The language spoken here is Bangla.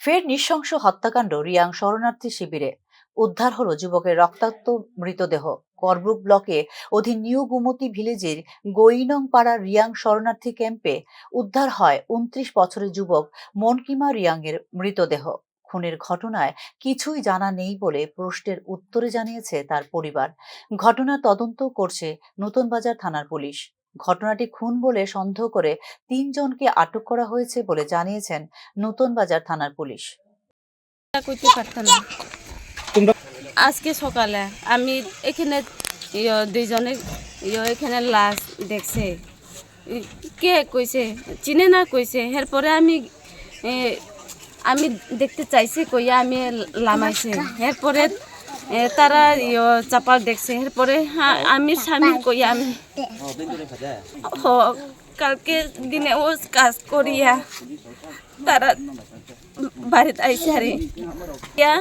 ফের নৃশংস হত্যাকাণ্ড রিয়াং শরণার্থী শিবিরে। উদ্ধার হলো যুবকের রক্তাক্ত মৃতদেহ। করবুক ব্লকে অধীন নিউ গুমতি ভিলেজের গৈনং পাড়া রিয়াং শরণার্থী ক্যাম্পে উদ্ধার হয় উনত্রিশ বছরের যুবক মনকিমা রিয়াংয়ের মৃতদেহ। খুনের ঘটনায় কিছুই জানা নেই বলে প্রশ্নের উত্তরে জানিয়েছে তার পরিবার। ঘটনা তদন্ত করছে নতুন বাজার থানার পুলিশ। ঘটনাটি খুন বলে সন্দেহ করে তিনজনকে আটক করা হয়েছে বলে জানিয়েছেন নতুন বাজার থানার পুলিশ। করতে পারতাম না। আজকে সকালে আমি এখানে দুইজনে ইয়ে এখানে লাশ দেখছে। কে কইছে? চিনে না কইছে? এরপরে আমি আমি দেখতে চাইছি কইয়া আমি লামাইছে। এরপরে তারা চাপাল দেখছে। এরপরে আমি স্বামী কই, আমি কালকে দিনে ও কাজ করিয়া তারা বাড়িতে আইসে আরে। ইয়া